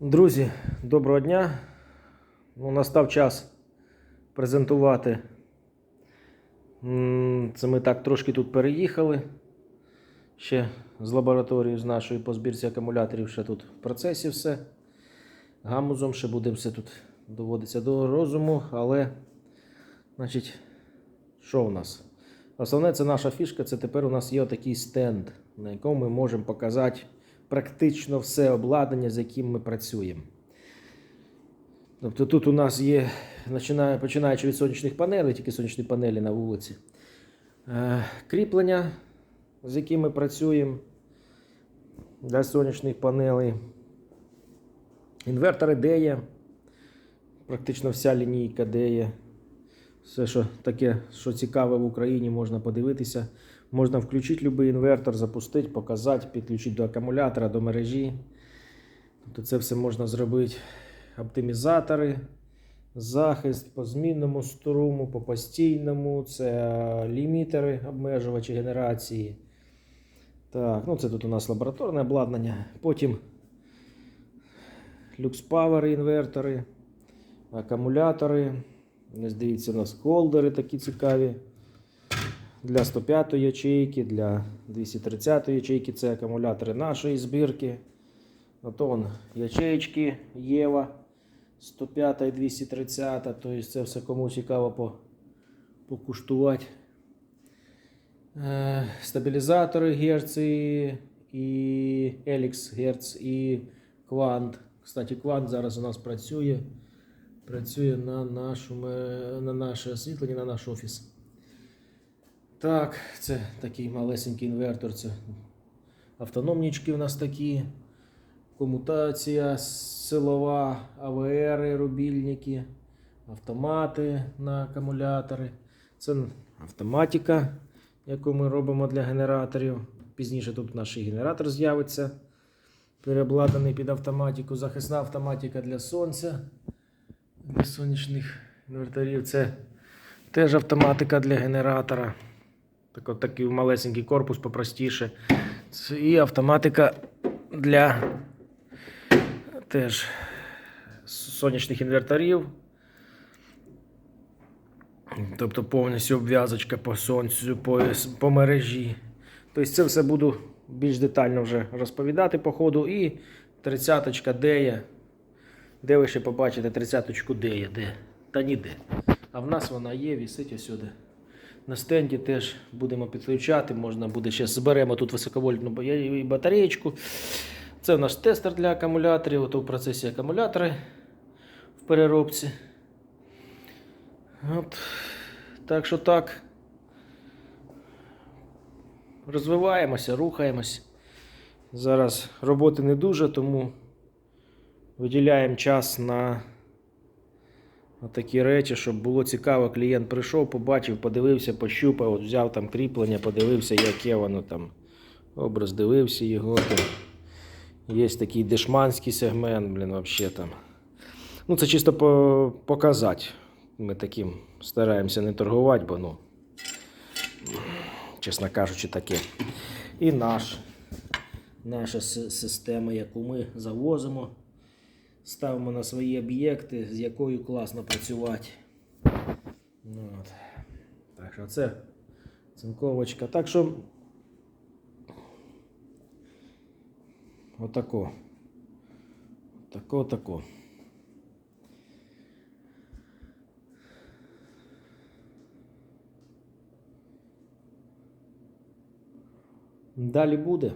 Друзі, доброго дня. Ну, настав час презентувати. Це ми так трошки тут переїхали. Ще з лабораторії з нашої по збірці акумуляторів ще тут в процесі все. Гамузом ще будемо все тут доводиться до розуму, але, значить, що у нас? Основне це наша фішка. Це тепер у нас є такий стенд, на якому ми можемо показати практично все обладнання, з яким ми працюємо. Тобто тут у нас є, починаючи від сонячних панелей, тільки сонячні панелі на вулиці, е, кріплення, з якими ми працюємо для сонячних панелей. Інвертори де є, практично вся лінійка де є. Все, що таке, що цікаве в Україні, можна подивитися. Можна включити будь-який інвертор, запустити, показати, підключити до акумулятора, до мережі. Тобто це все можна зробити. Оптимізатори, захист по змінному струму, по постійному, це е, лімітери, обмежувачі генерації. Так, ну це тут у нас лабораторне обладнання. Потім Power інвертори, акумулятори. Ось дивіться, у нас холдери такі цікаві. Для 105 ячейки, для 230 ячейки це акумулятори нашої збірки. Ото вон ячеечки Єва 105 і 230. Тобто це все кому цікаво по, покуштувати. Е, стабілізатори Герц і, Елікс Герц і Квант. Кстати, Квант зараз у нас працює. Працює на, нашому, на наше освітлення, на наш офіс. Так, це такий малесенький інвертор. Це автономнічки у нас такі. Комутація, силова, АВР, рубільники, автомати на акумулятори. Це автоматика, яку ми робимо для генераторів. Пізніше тут наш генератор з'явиться. Переобладнаний під автоматику. Захисна автоматика для сонця. Для сонячних інверторів. Це теж автоматика для генератора. Так от такий малесенький корпус попростіше. І автоматика для теж сонячних інверторів. Тобто повністю обв'язочка по сонцю, по, по мережі. Тобто це все буду більш детально вже розповідати по ходу. І 30-ка де є. Де ви ще побачите 30-ку де є? Де? Та ніде. А в нас вона є, вісить усюди. На стенді теж будемо підключати. Можна буде ще зберемо тут високовольтну батареєчку. Це у нас тестер для акумуляторів. Ото в процесі акумулятори в переробці. От. Так що так. Розвиваємося, рухаємось. Зараз роботи не дуже, тому виділяємо час на такі речі, щоб було цікаво. Клієнт прийшов, побачив, подивився, пощупав, от взяв там кріплення, подивився, яке воно там. Образ дивився його. Там. Є такий дешманський сегмент, блін, взагалі там. Ну, це чисто по- показати. Ми таким стараємося не торгувати, бо ну, чесно кажучи, таке. І наш, наша система, яку ми завозимо, ставимо на свої об'єкти, з якою класно працювати. Ну, от. Так що це цинковочка. Так що Отако. Тако, тако. Далі буде.